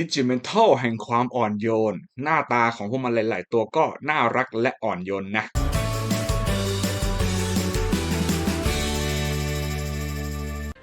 ดิจิเมนทัลแห่งความอ่อนโยน หน้าตาของพวกมันหลาย ๆ ตัวก็น่ารักและอ่อนโยนนะ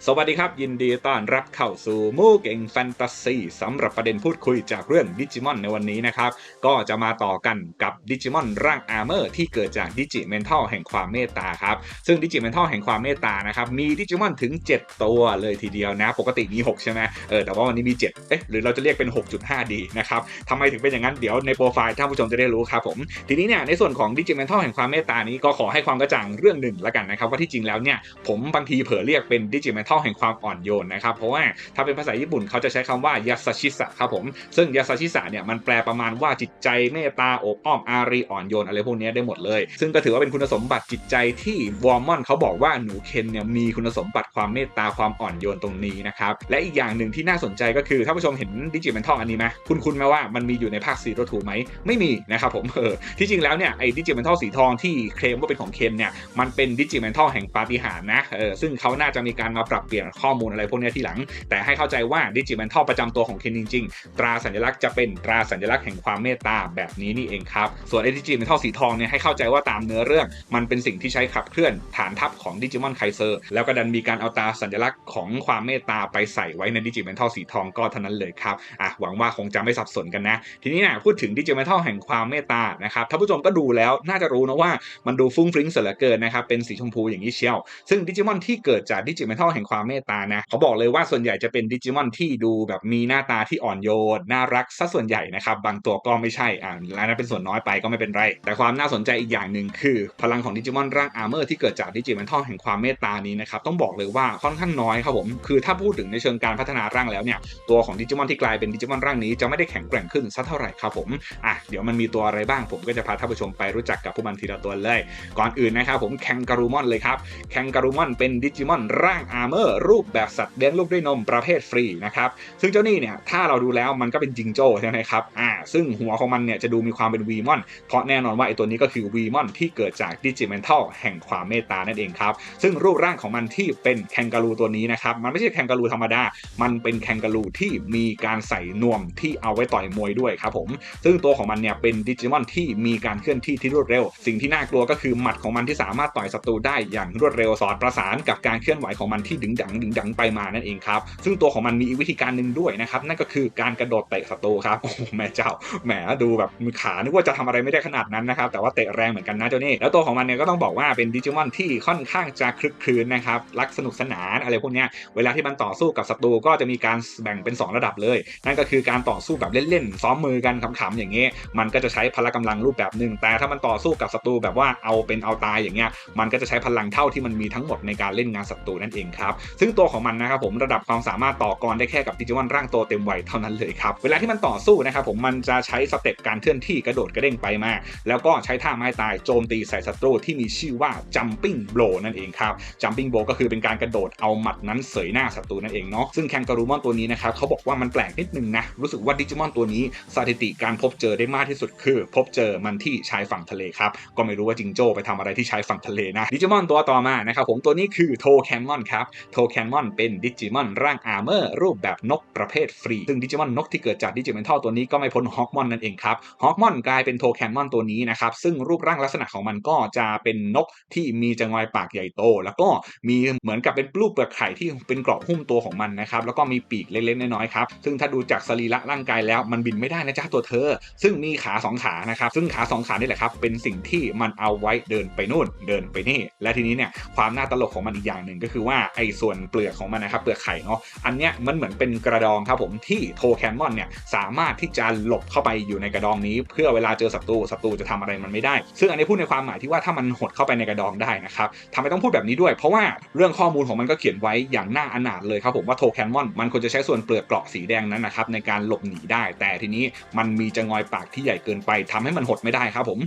สวัสดีครับ ยินดีต้อนรับเข้าสู่มูเก่งแฟนตาซีสำหรับประเด็นพูดคุยจากเรื่องดิจิมอนในวันนี้นะครับ ก็จะมาต่อกันกับดิจิมอนร่างอาร์เมอร์ที่เกิดจากดิจิเมนทัลแห่งความเมตตาครับ ซึ่งดิจิเมนทัลแห่งความเมตตานะครับมีดิจิมอนถึง 7 ตัวเลยทีเดียวนะ ปกติมี 6 ใช่ไหมเออแต่ว่าวันนี้มี 7 เอ๊ะหรือเราจะเรียกเป็น 6.5 ดีนะครับทำไมถึงเป็นอย่างนั้นเดี๋ยวในโปรไฟล์ท่านผู้ชมจะได้รู้ครับผมทีนี้เนี่ยในส่วนของดิจิเมนทัลแห่งความเมตตานี้ก็ขอให้ความกระจ่างเรื่องหนึ่งละกันนะครับว่าที่จริงแล้วเนี่ยผมบางทีเผลอเรียกเป็นดิจิเมนทัลแห่งความอ่อนโยนนะครับ เพราะว่าถ้าเป็นภาษาญี่ปุ่นเขาจะใช้คำว่ายาสชิสะครับผม ซึ่งยาสชิสะเนี่ยมันแปลประมาณว่าจิตใจเมตตาอบอ้อมอารีอ่อนโยนอะไรพวกนี้ได้หมดเลย ซึ่งก็ถือว่าเป็นคุณสมบัติจิตใจที่วอร์มอนเขาบอกว่าหนูเคนเนี่ยมีคุณสมบัติความเมตตาความอ่อนโยนตรงนี้นะครับ และอีกอย่างหนึ่งที่น่าสนใจก็คือถ้าผู้ชมเห็นดิจิเมนทัลอันนี้ไหมคุณคุณไหมว่ามันมีอยู่ในภาคซีโรทูไหมไม่มีนะครับผมเออที่จริงแล้วเนี่ยไอ้ดิจิเมนทัลสีทองที่เคลมว่าเป็นของเคนเนี่ยมันเป็นดิจิเมนทัลแห่งปาฏิหาริย์นะเออซึ่งเขาน่าจะมีการมาปรับเปลี่ยนข้อมูลอะไรพวกนี้ที่หลัง แต่ให้เข้าใจว่าดิจิเมนทัลประจำตัวของเคนจริง ๆ ตราสัญลักษณ์จะเป็นตราสัญลักษณ์แห่งความเมตตาแบบนี้นี่เองครับ ส่วนไอ้ดิจิเมนทัลสีทองเนี่ยให้เข้าใจว่าตามเนื้อเรื่อง มันเป็นสิ่งที่ใช้ขับเคลื่อนฐานทัพของดิจิมอนไคเซอร์แล้วก็ดันมีการเอาตราสัญลักษณ์ของความเมตตาไปใส่ไว้ในดิจิเมนทัลสีทองก็เท่านั้นเลยครับอะหวังว่าคงจะไม่สับสนกันนะ ทีนี้นี่ยพูดถึงดิจิเมนทัลแห่งความเมตตานะครับท่านผู้ชมก็ดูแล้วน่าจะรู้นะว่ามันดูฟุ้งฟริ้งเสียเหลือเกินนะครับเป็นสีชมพูอย่างนี้เชียวซึ่งดิจิมอนที่เกิดจากดิจิเมนทัลแห่งความเมตตานะเขาบอกเลยว่าส่วนใหญ่จะเป็นดิจิมอนที่ดูแบบมีหน้าตาที่อ่อนโยนน่ารักซะส่วนใหญ่นะครับบางตัวก็ไม่ใช่อ่าและนั้นเป็นส่วนน้อยไปก็ไม่เป็นไร แต่ความน่าสนใจอีกอย่างหนึ่งคือ พลังของดิจิมอนร่างอาร์เมอร์ที่เกิดจากดิจิเมนทัลแห่งความเมตตานี้นะครับต้องบอกเลยว่าค่อนข้างน้อยครับผมคือถ้าพูดถึงในเชิงการพัฒนาร่างแล้วเนี่ยตัวของดิจิมอนที่กลายเป็นดิจิมอนร่างนี้จะไม่ได้แข็งแกร่งขึ้นสักเท่าไหร่ครับผมอะเดี๋ยวมันมีตัวอะไรบ้างผมก็จะพาท่านผู้ชมไปรู้จักกับพวกมันทีละตัวเลย ก่อนอื่นนะครับผมแคนการูมอนเลยครับแคนการูมอนเป็นดิจิมอนร่างอาร์เมอร์รูปแบบสัตว์เลี้ยงลูกด้วยนมประเภทฟรีนะครับ ซึ่งเจ้านี่เนี่ยถ้าเราดูแล้วมันก็เป็นจิงโจ้ใช่ไหมครับ อ่า ซึ่งหัวของมันเนี่ยจะดูมีความเป็นวีมอน เพราะแน่นอนว่าไอตัวนี้ก็คือวีมอนที่เกิดจากดิจิเมนทัลแห่งความเมตตานั่นเองครับ ซึ่งรูปร่างของมันที่เป็นแคนการูตัวนี้นะครับ มันไม่ใช่แคนการูธรรมดา มันเป็นแคนการูที่มีการใส่นวมที่เอาไว้ต่อยมวยด้วยครับผม ซึ่งตัวของมันเนี่ยเป็นดิจิมอนที่มีการเคลื่อนที่ที่รวดเร็ว สิ่งที่น่ากลัวก็คือหมัดของมันที่สามารถต่อยศัตรูได้อย่างรวดเร็วสอดประสานกับการเคลื่อนไหวของมันที่ดึงดังดึงดังไปมานั่นเองครับ ซึ่งตัวของมันมีอีกวิธีการหนึ่งด้วยนะครับ นั่นก็คือการกระโดดเตะศัตรูครับโอ้โหแม่เจ้าแหมดูแบบมีขานึกว่าจะทำอะไรไม่ได้ขนาดนั้นนะครับ แต่ว่าเตะแรงเหมือนกันนะเจ้านี่แล้วตัวของมันเนี่ยก็ต้องบอกว่าเป็นดิจิมอนที่ค่อนข้างจะคลึกคลืนนะครับรักสนุกสนานอะไรพวกเนี้ยเวลาที่มันต่อสู้กับศัตรูก็จะมีการแบ่งเป็น 2 ระดับเลย นั่นก็คือการต่อสู้แบบเล่นๆซ้อมมือกันขำๆอย่างเงี้ยมันก็จะใช้พละกำลังรูปแบบหนึ่งแต่ถ้ามันต่อสู้กับศัตรูแบบว่าเอาเป็นเอาตายอย่างเงี้ยมันก็จะใช้พลังเท่าที่มันมีทั้งหมดในการเล่นงานศัตรูนั่นเองครับซึ่งตัวของมันนะครับผมระดับความสามารถต่อกรได้แค่กับดิจิมอนร่างโตเต็มวัยเท่านั้นเลยครับเวลาที่มันต่อสู้นะครับผมมันจะใช้สเต็ปการเคลื่อนที่กระโดดกระเด้งไปมา แล้วก็ใช้ท่าไม้ตายโจมตีใส่ศัตรูที่มีชื่อว่า jumping blow นั่นเองครับ jumping blow ก็คือเป็นการกระโดดเอาหมัดนั้นเสยหน้าศัตรูนั่นเองเนาะซึ่งแคนการูมอนตัวนี้นะครับเขาบอกว่ามันแปลกนิดนึงนะรู้สึกว่าดิจิมอนตัวนี้สถิติการพบเจอได้มากที่สุดคือ พบเจอมันที่ชายฝั่งทะเลครับก็ไม่รู้ว่าจิงโจ้ไปทำอะไรที่ชายฝั่งทะเลนะดิจิมอนตัวต่อมานะครับผมตัวนี้คือโทแคนมอนครับโทแคนมอนเป็นดิจิมอนร่างอาร์เมอร์รูปแบบนกประเภทฟรี ซึ่งดิจิมอนนกที่เกิดจากดิจิเมนทัลตัวนี้ก็ไม่พ้นฮอกมอนนั่นเองครับฮอกมอนกลายเป็นโทแคนมอนตัวนี้นะครับ ซึ่งรูปร่างลักษณะของมันก็จะเป็นนกที่มีจงอยปากใหญ่โต แล้วก็มีเหมือนกับเป็นรูปเปลือกไข่ที่เป็นเกราะหุ้มตัวของมันนะครับ แล้วก็มีปีกเล็กๆน้อยๆครับซึ่งถ้าดูจากสรีระร่างกายแล้วมันบินไม่ได้นะจ๊ะตัวเธอ ซึ่งมีขาสองขานะครับ ซึ่งขาสองขานี่แหละครับ เป็นสิ่งที่มันเอาไว้เดินไปนู่นเดินไปนี่ และทีนี้เนี่ยความน่าตลกของมันอีกอย่างหนึ่งก็คือว่าไอ้ส่วนเปลือกของมันนะครับเปลือกไข่เนาะอันเนี้ยมันเหมือนเป็นกระดองครับผมที่โทแคนมอนเนี่ยสามารถที่จะหลบเข้าไปอยู่ในกระดองนี้ เพื่อเวลาเจอศัตรูศัตรูจะทำอะไรมันไม่ได้ ซึ่งอันนี้พูดในความหมายที่ว่าถ้ามันหดเข้าไปในกระดองได้นะครับทำไมต้องพูดแบบนี้ด้วย เพราะว่าเรื่องข้อมูลของมันก็เขียนไว้อย่างน่าอนาถเลยครับผมว่าโทแคนมอนมันควรจะใช้ส่วนเปลือกเกราะสีแดงนั้นนะครับในการหลบหนีได้ แต่ทีนี้มันมีจะงอยปากที่ใหญ่เกินไปทำให้มันหดไม่ได้ครับผม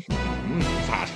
อืมสาด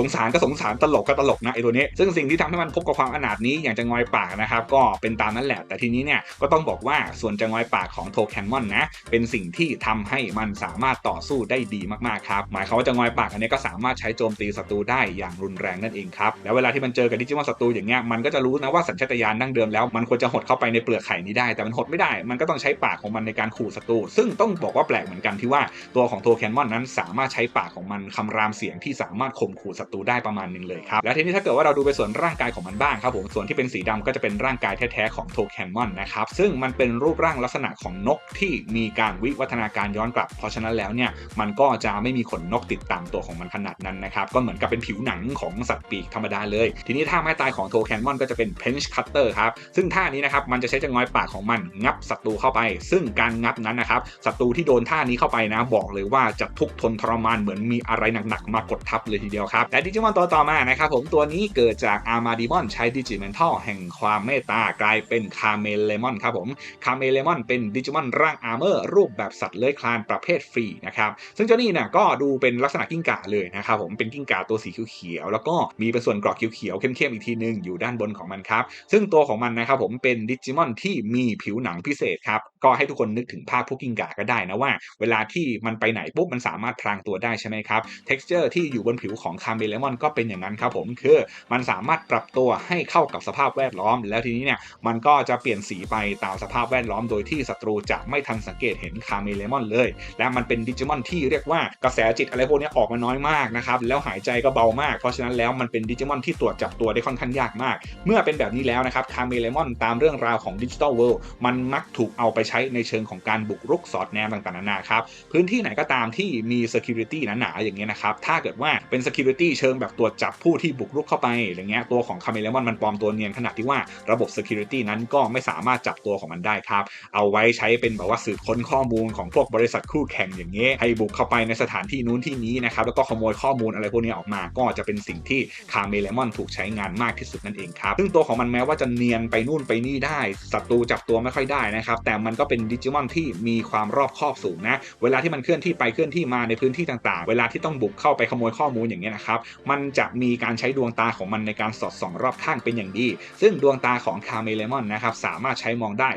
สงสารก็สงสารตลกก็ตลกนะไอ้ตัวนี้ ซึ่งสิ่งที่ทำให้มันพบกับความอนาถนี้อย่างจะงอยปากนะครับก็เป็นตามนั้นแหละ แต่ทีนี้เนี่ยก็ต้องบอกว่าส่วนจะงอยปากของโทแคนมอนนะเป็นสิ่งที่ทำให้มันสามารถต่อสู้ได้ดีมากๆครับหมายความว่าจะงอยปากอันนี้ก็สามารถใช้โจมตีศัตรูได้อย่างรุนแรงนั่นเองครับแล้วเวลาที่มันเจอกับดิจิมอนศัตรูอย่างเงี้ยมันก็จะรู้นะว่าสัญชาตญาณดั้งเดิมแล้วมันควรจะหดเข้าไปในเปลือกไข่นี้ได้ แต่มันหดไม่ได้ มันก็ต้องใช้ปากของมันในการขู่ศัตรูซึ่งต้องบอกว่าแปลกเหมือนกันที่ว่าตัวของโทแคนมอนนั้นสามารถใช้ปากของมันคำรามเสียงที่สามารถข่มขู่ศัตรูได้ประมาณหนึ่งเลยครับและทีนี้ถ้าเกิดว่าเราดูไปส่วนร่างกายของมันบ้างครับผมส่วนที่เป็นสีดำก็จะเป็นร่างกายแท้ๆของโทแคนมอนนะครับซึ่งมันเป็นรูปร่างลักษณะของนกที่มีการวิวัฒนาการย้อนกลับ เพราะฉะนั้นแล้วเนี่ยมันก็จะไม่มีขนนกติดตามตัวของมันขนาดนั้นนะครับก็เหมือนกับเป็นผิวหนังของสัตว์ปีกธรรมดาเลย ทีนี้ท่าไม้ตายของโทแคนมอนก็จะเป็น pinch cutter ครับซึ่งท่านี้นะครับมันจะใช้จะงอยปากของมันงับศัตรูเข้าไป ซึ่งการงับนั้นนะครับศัตรูที่โดนท่านี้เข้าไปนะบอกเลยว่าจะทุกทนทรมานเหมือนมีอะไรหนักๆมากดทับเลยทีเดียวครับและดิจิมอนตัวต่อมานะครับผมตัวนี้เกิดจากอาร์มาดิมอนใช้ดิจิเมนทัลแห่งความเมตตากลายเป็นคาเมเลมอนครับผมคาเมเลมอนเป็นดิจิมอนร่างอาร์เมอร์รูปแบบสัตว์เลื้อยคลานประเภทฟรีนะครับซึ่งเจ้านี่นี่ยก็ดูเป็นลักษณะกิ้งก่าเลยนะครับผมเป็นกิ้งก่าตัวสีเขียวๆแล้วก็มีเป็นส่วนกรอกเขียวๆเข้มๆอีกทีนึงอยู่ด้านบนของมันครับซึ่งตัวของมันนะครับผมเป็นดิจิมอนที่มีผิวหนังพิเศษครับ ก็ให้ทุกคนนึกถึงภาพพวกกิ้งก่าก็ได้นะว่า เวลาที่มันไปไหนปุ๊บมันสามารถพรางตัวได้ใช่ไหมครับ texture ที่อยู่บนผิวของคาเมเลมอนก็เป็นอย่างนั้นครับผมคือมันสามารถปรับตัวให้เข้ากับสภาพแวดล้อม แล้วทีนี้เนี่ยมันก็จะเปลี่ยนสีไปตามสภาพแวดล้อมโดยที่ศัตรูจะไม่ทันสังเกตเห็นคาเมเลมอนเลย และมันเป็นดิจิมอนที่เรียกว่ากระแสจิตอะไรพวกนี้ออกมาน้อยมากนะครับแล้วหายใจก็เบามาก เพราะฉะนั้นแล้วมันเป็นดิจิมอนที่ตรวจจับตัวได้ค่อนข้างยากมาก เมื่อเป็นแบบนี้แล้วนะครับคาเมเลมอนตามเรื่องราวของดิจิทัลเวิลด์มันมักถูกเอาไปใช้ในเชิงของการบุกรุกสอดแนมต่างๆนานาครับพื้นที่ไหนก็ตามที่มี security หนาๆอย่างเงี้ยนะครับถ้าเกิดว่าเป็น security เชิงแบบตรวจจับผู้ที่บุกรุกเข้าไปอย่างเงี้ยตัวของคาเมเลมอนมันปลอมตัวเนียนขนาดที่ว่าระบบ security นั้นก็ไม่สามารถจับตัวของมันได้ครับเอาไว้ใช้เป็นแบบว่าสืบค้นข้อมูลของพวกบริษัทคู่แข่งอย่างเงี้ยให้บุกเข้าไปในสถานที่นู้นที่นี้นะครับแล้วก็ขโมยข้อมูลอะไรพวกนี้ออกมา ก็จะเป็นสิ่งที่คาเมเลมอนถูกใช้งานมากที่สุดนั่นเองครับซึ่งตัวของมันแม้ว่าจะเนียนไปนู่นไปนี่ได้ศัตรูจับตัวไม่ค่อยได้นะครับแต่มันก็เป็นดิจิมอนที่มีความรอบคอบสูงนะ เวลาที่มันเคลื่อนที่ไปเคลื่อนที่มาในพื้นที่ต่างๆ เวลาที่ต้องบุกเข้าไปขโมยข้อมูลอย่างเงี้ยนะครับ มันจะมีการใช้ดวงตาของมันในการสอดส่องรอบข้างเป็นอย่างดี ซึ่งดวงตาของคาเมเลมอนนะครับสามารถใช้มองได้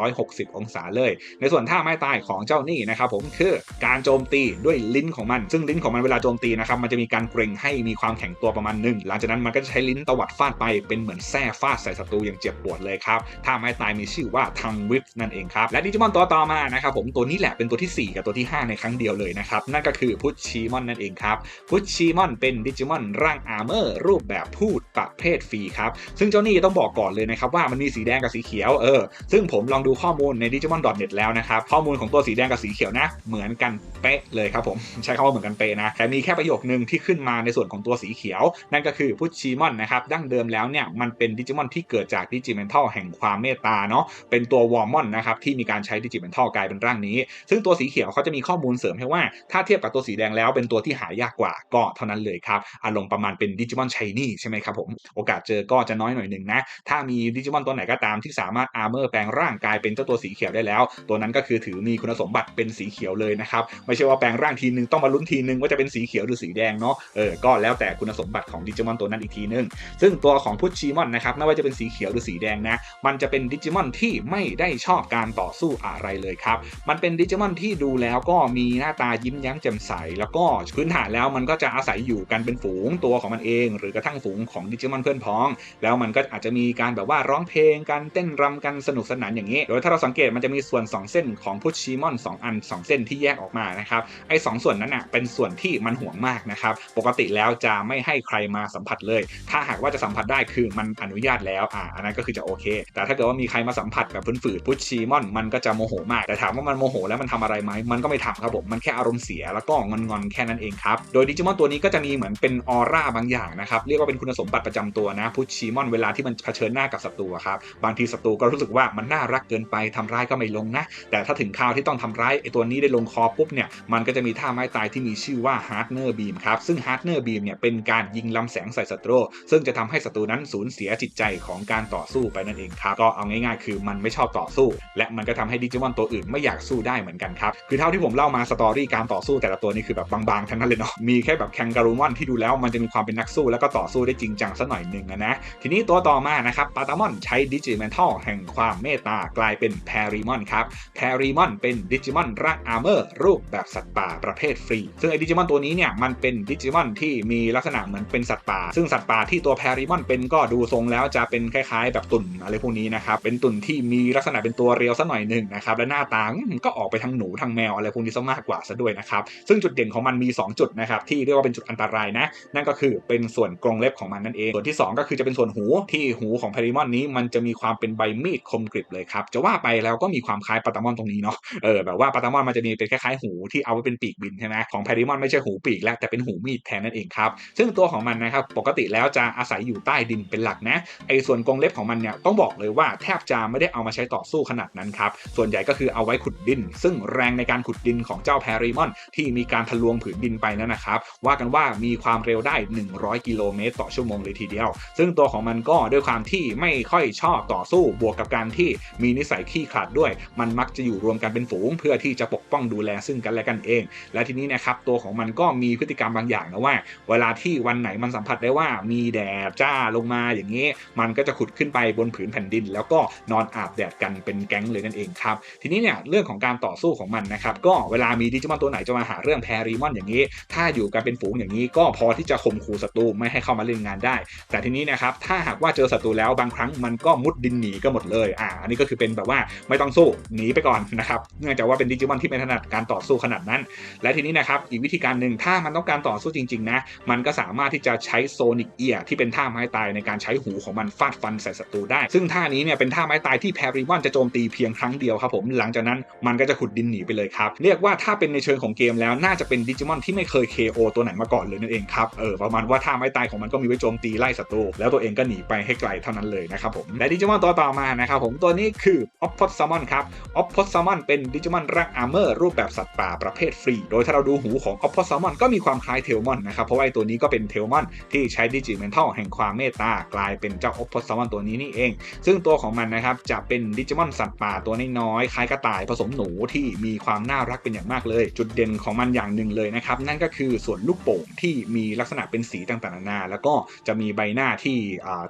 360 องศาเลย ในส่วนท่าไม้ตายของเจ้านี่นะครับผมคือการโจมตีด้วยลิ้นของมัน ซึ่งลิ้นของมันเวลาโจมตีนะครับมันจะมีการเกรงให้มีความแข็งตัวประมาณหนึ่งหลังจากนั้นมันก็จะใช้ลิ้นตวัดฟาดไปเป็นเหมือนแส้ฟาดใส่ศัตรูอย่างเจ็บปวดเลยครับท่าไม้ตายมีชื่อว่าทังวิฟนั่นเองครับและดิจิมอนตัวต่อมานะครับผมตัวนี้แหละเป็นตัวที่ 4 กับตัวที่ 5 ในครั้งเดียวเลยนะครับนั่นก็คือพุชชีมอนนั่นเองครับพุชชีมอนเป็นดิจิมอนร่างอาร์เมอร์รูปแบบพูดประเภทฟรีครับซึ่งเจ้านี่ต้องบอกก่อนเลยนะครับว่ามันมีสีแดงกับสีเขียวเออซึ่งผมลองดูข้อมูลใน digimon.net แล้วนะครับข้อมูลของตัวสีแดงกับสีเขียวนะเหมือนกันเป๊ะเลยครับผมใช้คำว่าเหมือนกันเป๊ะนะแต่มีแค่ประโยคนึงที่ขึ้นมาในส่วนของตัวสีเขียว นั่นก็คือพุชชีมอนนะครับดั้งเดิมแล้วเนี่ยมันเป็นดิจิมอนที่เกิดจากดิจิเมนทัลแห่งความเมตตาเนาะเป็นตัววอร์มอนนะครับที่มีการใช้ดิจิเมนทัลกลายเป็นร่างนี้ ซึ่งตัวสีเขียวเขาจะมีข้อมูลเสริมให้ว่าถ้าเทียบกับตัวสีแดงแล้วเป็นตัวที่หายากกว่าก็เท่านั้นเลยครับอารมณ์ประมาณเป็นดิจิมอนชายนี่ใช่ไหมครับผมโอกาสเจอก็จะน้อยหน่อยหนึ่งนะถ้ามีดิจิมอนตัวไหนก็ตามที่สามารถอาร์เมอร์แปลงร่างกายเป็นเจ้าตัวสีเขียวได้แล้ว ตัวนั้นก็คือถือมีคุณสมบัติเป็นสีเขียวเลยนะครับไม่ใช่ว่าแปลงร่างทีนึงต้องมาลุ้นทีนึงว่าจะเป็นสีเขียวหรือสีแดงเนาะเออก็แล้วแต่คุณสมบัติของดิจิมอนตัวนั้นอีกทีนึงซึ่งตัวของพุชชีมอนนะครับไม่ว่าจะเป็นสีเขียวหรือสีแดงนะมันจะเป็นดิจิมอนที่ไม่ได้ชอบการต่อสู้อะไรเลยครับ มันเป็นดิจิมอนที่ดูแล้วก็มีหน้าตายิ้มแย้มแจ่มใส แล้วก็พื้นฐานแล้วมันก็จะอาศัยอยู่กันเป็นฝูงตัวของมันเอง หรือกระทั่งฝูงของดิจิมอนเพื่อนพ้อง แล้วมันก็อาจจะมีการแบบว่าร้องเพลงกันเต้นรำกันสนุกสนานอย่างนี้ โดยถ้าเราสังเกตมันจะมีส่วน 2 เส้นของพุชชีมอน 2 อัน 2 เส้นที่แยกออกมานะครับไอ้สส่วนนั้นอะเป็นส่วนที่มันห่วงมากนะครับปกติแล้วจะไม่ให้ใครมาสัมผัสเลย ถ้าหากว่าจะสัมผัสได้คือมันอนุญาตแล้วอ่าอันนั้นก็คือจะโอเค แต่ถ้าเกิดว่ามีใครมาสัมผัสแบบฝืนๆพุชชีมอนมันก็จะโมโหมาก แต่ถามว่ามันโมโหแล้วมันทำอะไรไหมมันก็ไม่ทำครับผมมันแค่อารมณ์เสียแล้วก็งอนๆแค่นั้นเองครับโดยดิจิมอนตัวนี้ก็จะมีเหมือนเป็นออร่าบางอย่างนะครับเรียกว่าเป็นคุณสมบัติประจำตัวนะพุชชีมอนเวลาที่มันเผชิญหน้ากับศัตรูครับบางทีศัตรูก็รู้สึกว่ามันน่ารักเกินไปทำร้ายก็ไม่ลงนะ แต่ถ้าถึงคราวที่ต้องทำร้ายไอตัวนี้ได้ลงคอปุ๊บเนี่ยมันก็จะมีท่าไม้ตายที่มีชื่อว่า Hardner Beam ครับซึ่ง Hardner Beam เนี่ยเป็นการยิงลำแสงใส่ศัตรูซึ่งจะทำให้ศัตรูนั้นสูญเสียจิตใจของการต่อสู้ไปนั่นเองครับก็เอาง่ายๆ คือมันไม่ชอบต่อสู้ และมันก็ทำให้ดิจิมอนตัวอื่นไม่อยากสู้ได้เหมือนกันครับ คือเท่าที่ผมเล่ามาสตอรี่การต่อสู้แต่ละตัวนี่คือแบบบางๆทั้งนั้นเลยเนาะ มีแค่แบบแคนการูมอนที่ดูแล้วมันจะมีความเป็นนักสู้แล้วก็ต่อสู้ได้จริงจังสักหน่อยหนึ่งนะ ทีนี้ตัวต่อมานะครับปาตามอนใช้ดิจิเมทัลแห่งความเมตตากลายเป็นแพริมอนครับแพริมอนเป็นดิจิมอนร่างอาร์เมอร์รูปแบบสัตว์ป่าประเภทฟรี ซึ่งไอ้ดิจิมอนตัวนี้เนี่ยมันเป็นดิจิมอนที่มีลักษณะเหมือนเป็นสัตว์ป่า ซึ่งสัตว์ป่าที่ตัวแพริมอนเป็นก็ดูทรงแล้วจะเป็นคล้ายๆ แบบตุ่นอะไรพวกนี้นะครับเป็นตุ่นที่มีลักษณะเป็นตัวเรียวสัหน่อยหนึ่งนะครับและหน้าตาก็ออกไปทางหนูทางแมวอะไรพวกนี้ซะมากกว่าซะด้วยนะครับซึ่งจุดเด่นของมันมี 2 จุดนะครับที่เรียกว่าเป็นจุดอันตรายนะ นั่นก็คือเป็นส่วนกรงเล็บของมันนั่นเอง ส่วนที่ 2 ก็คือจะเป็นส่วนหูที่หูของแพริมอนนี้มันจะมีความเป็นใบมีดคมกริบเลยครับจะว่าไปแล้วก็มีความคล้ายปาตามอนตรงนี้เนาะเออแบบว่าปาตามอนมันจะมีเป็นคล้ายๆหูที่เอาไว้เป็นปีกบินใช่ไหมของแพริมอนไม่ใช่หูปีกแล้วแต่เป็นหูมีดแทนนั่นเองครับซึ่งตัวของมันนะครับปกติแล้วจะอาศัยอยู่ใต้ดินเป็นหลักนะไอ้ส่วนกรงเล็บของมันเนี่ยต้องบอกเลยว่าแทบจะไม่ได้เอามาใช้ต่อสู้ขนาดนั้นครับ ส่วนใหญ่ก็คือเอาไว้ขุดดิน ซึ่งแรงในการขุดดินของเจ้าแพริมอน ที่มีการทะลวงผืนดินไปนั่นนะครับ ว่ากันว่ามีความเร็วได้ 100 กิโลเมตรต่อชั่วโมงเลยทีเดียว ซึ่งตัวของมันก็ด้วยความที่ไม่ค่อยชอบต่อสู้บวกกับการที่มีนิสัยขี้ขลาดด้วย มันมักจะอยู่รวมกันเป็นฝูง เพื่อที่จะปกป้องดูแลซึ่งกันและกันเอง และทีนี้นะครับตัวของมันก็มีพฤติกรรมบางอย่างนะว่า เวลาที่วันไหนมันสัมผัสได้ว่ามีแดดจ้าลงมาอย่างนี้ มันก็จะขุดขึ้นไปบนผืนแผ่นดิน แล้วก็นอนอาบแดดกันเป็นแก๊งเลยนั่นเองครับทีนี้เนี่ยเรื่องของการต่อสู้ของมันนะครับก็เวลามีดิจิมอนตัวไหนจะมาหาเรื่องแพริมอนอย่างนี้ ถ้าอยู่กันเป็นฝูงอย่างนี้ ก็พอที่จะข่มขู่ศัตรูไม่ให้เข้ามาเล่นงานได้ แต่ทีนี้นะครับถ้าหากว่าเจอศัตรูแล้วบางครั้งมันก็มุดดินหนีก็หมดเลยอ่าอันนี้ก็คือเป็นแบบว่าไม่ต้องสู้หนีไปก่อนนะครับเนื่องจากว่าเป็นดิจิมอนที่ไม่ถนัดการต่อสู้ขนาดนั้น และทีนี้นะครับอีกวิธีการหนึ่งถ้ามันต้องการต่อสู้จริงๆนะมันก็สามารถที่จะใช้โซนิกเอียที่เป็นท่าไม้ตายในการใช้หูของมันฟาดฟันใส่ศัตรูได้ ซึ่งท่านี้เนี่ยเป็นท่าไม้ตายที่แพริมอนจะโจมตีเพียงครั้งเดียวครับผมหลังจากนั้นมันก็จะขุดดินหนีไปเลยครับ เรียกว่าถ้าเป็นในเชิงของเกมแล้วน่าจะเป็นดิจิมอนที่ไม่เคย KO ตัวไหนมาก่อนเลยนั่นเองครับเออประมาณว่าท่าไม้ตายของมันก็มีไว้โจมตีไล่ศัตรูแล้วตัวเองก็หนีไปให้ไกลเท่านั้นเลยนะครับผมและดิจิมอนตัวต่อมานะครับผมตัวนี้คือออฟพอสซามอนครับออฟพอสซามอนเป็นดิจิมอนร่างอาร์เมอร์รูปแบบสัตว์ป่าประเภทฟรี โดยถ้าเราดูหูของออฟพอสซามอนก็มีความคล้ายเทลมอนนะครับเพราะว่าตัวนี้ก็เป็นเทลมอนที่ใช้ดิจิเมนทัลแห่งความเมตตากลายเป็นเจ้าออฟพอสซามอนตัวนี้นี่เอง ซึ่งตัวของมันนะครับจะเป็นดิจิมอนสัตว์ป่าตัวน้อยๆคล้ายกระต่ายผสมหนูที่มีความน่ารักเป็นอย่างมากเลย จุดเด่นของมันอย่างหนึ่งเลยนะครับ นั่นก็คือส่วนลูกโป่งที่มีลักษณะเป็นสีต่างๆนานาแล้วก็จะมีใบหน้าที่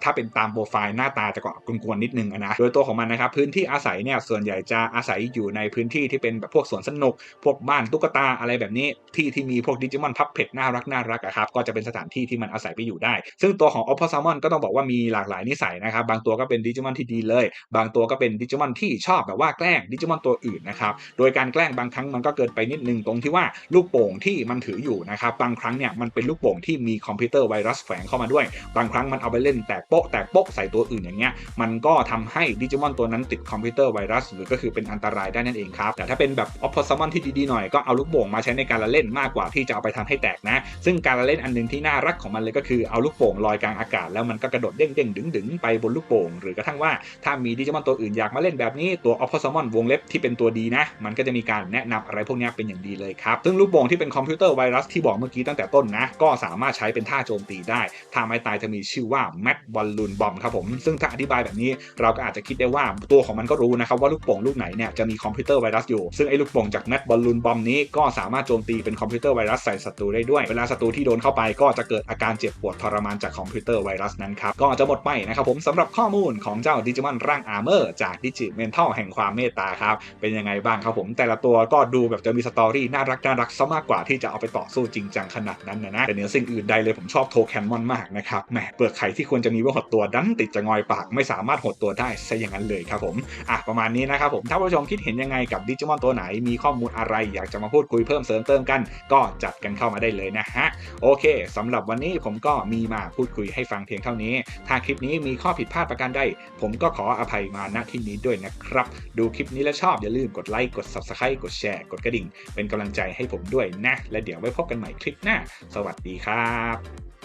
ถ้าเป็นตามโปรไฟล์หน้าตาจะก็กวนๆนิดนึงนะโดยตัวของมันนะครับพื้นที่อาศัยเนี่ยส่วนใหญ่จะอาศัยอยู่ในพื้นที่ที่เป็นแบบพวกสวนสนุก พวกบ้านตุ๊กตาอะไรแบบนี้ที่ที่มีพวกดิจิมอนพับเพจน่ารักน่ารักอะครับก็จะเป็นสถานที่ที่มันอาศัยไปอยู่ได้ ซึ่งตัวของออฟพอซามอนก็ต้องบอกว่ามีหลากหลายนิสัยนะครับบางตัวก็เป็นดิจิมอนที่ดีเลย บางตัวก็เป็นดิจิมอนที่ชอบแบบว่าแกล้งดิจิมอนตัวอื่นนะครับ โดยการแกล้งบางครั้งมันก็เกินไปนิดนึงตรงที่ว่าลูกโป่งที่มันถืออยู่นะครับ บางครั้งเนี่ยมันเป็นลูกโป่งที่มีคอมพิวเตอร์ไวรัสแฝงเข้ามาด้วย บางครั้งมันเอาไปเล่นแตกโป๊ะแตกโป๊ะใส่ตัวอื่นอย่างเงี้ย มันก็ทำให้ดิจิมอนตัวนั้นติดคอมพิวเตอร์ไวรัส หรือก็คือเป็นอันตรายได้นั่นเองครับ แต่ถ้าเป็นแบบออฟพอซมอนที่ดีๆหน่อยก็เอาลูกโป่งมาใช้ในการละเล่นมากกว่าที่จะเอาไปทำให้แตกนะ ซึ่งการละเล่นอันนึงที่น่ารักของมันเลยก็คือเอาลูกโป่งลอยกลางอากาศแล้วมันก็กระโดดเด้งเด้งดึงดึงไปบนลูกโป่งหรือกระทั่งว่าถ้ามีดิจิมอนตัวอื่นอยากมาเล่นแบบนี้ตัวออฟพอซามอนวงเล็บที่เป็นตัวดีนะ มันก็จะมีการแนะนำอะไรพวกนี้เป็นอย่างดีเลยครับ ซึ่งลูกโป่งที่เป็นคอมพิวเตอร์ไวรัสที่บอกเมื่อกี้ตั้งแต่ต้นนะ ก็สามารถใช้เป็นท่าโจมตีได้ท่าไม้ตายจะมีชื่อว่าแมดบอลลูนบอมครับผม ซึ่งถ้าอธิบายแบบนี้เราก็อาจจะคิดได้ว่าตัวของมันก็รู้นะครับว่าลูกโป่งลูกไหนเนี่ยจะมีคอมพิวเตอร์ไวรัสอยู่ ซึ่งไอ้ลูกโป่งจากแมดบอลลูนบอมนี้ก็สามารถโจมตีเป็นคอมพิวเตอร์ไวรัสใส่ศัตรูได้ด้วย เวลาศัตรูที่โดนเข้าไปก็จะเกิดอาการเจ็บปวดทรมานจากคอมพิวเตอร์ไวรัสนั้นครับ ก็จะหมดไปนะครับผมสำหรับข้อมูลของเจ้าดิจิมอนร่างอาร์เมอร์จากดิจิเมนทัลแห่งความเมตตาครับ เป็นยังไงบ้างครับผม แต่ละตัวก็ดูแบบจะมีสตอรี่น่ารักน่ารักซะมากกว่าที่จะเอาไปต่อสู้จริงจังขนาดนั้นนะนะแต่เหนือสิ่งอื่นใดเลยผมชอบโทแคนมอนมากนะครับแหมเปลือกไข่ที่ควรจะมีไว้หดตัวดันติดจะงอยปากไม่สามารถหดตัวได้ซะอย่างนั้นเลยครับผมอะประมาณนี้นะครับผมถ้าผู้ชมคิดเห็นยังไงกับดิจิมอนตัวไหนมีข้อมูลอะไรอยากจะมาพูดคุยเพิ่มเสริมเติมกัน ก็จัดกันเข้ามาได้เลยนะฮะโอเคสำหรับวันนี้ผมก็มีมาพูดคุยให้ฟังเพียงเท่านี้ถ้าคลิปนี้มีข้อผิดพลาดประการใดผมก็ขออภัยมาณที่นี้ด้วยนะครับดูคลิปนี้แล้วชอบอย่าลืมกดไลค์ กด subscribe กดแชร์ กดกระดิ่ง เป็นกำลังใจให้ผมด้วยนะ และเดี๋ยวไว้พบกันใหม่คลิปหน้า สวัสดีครับ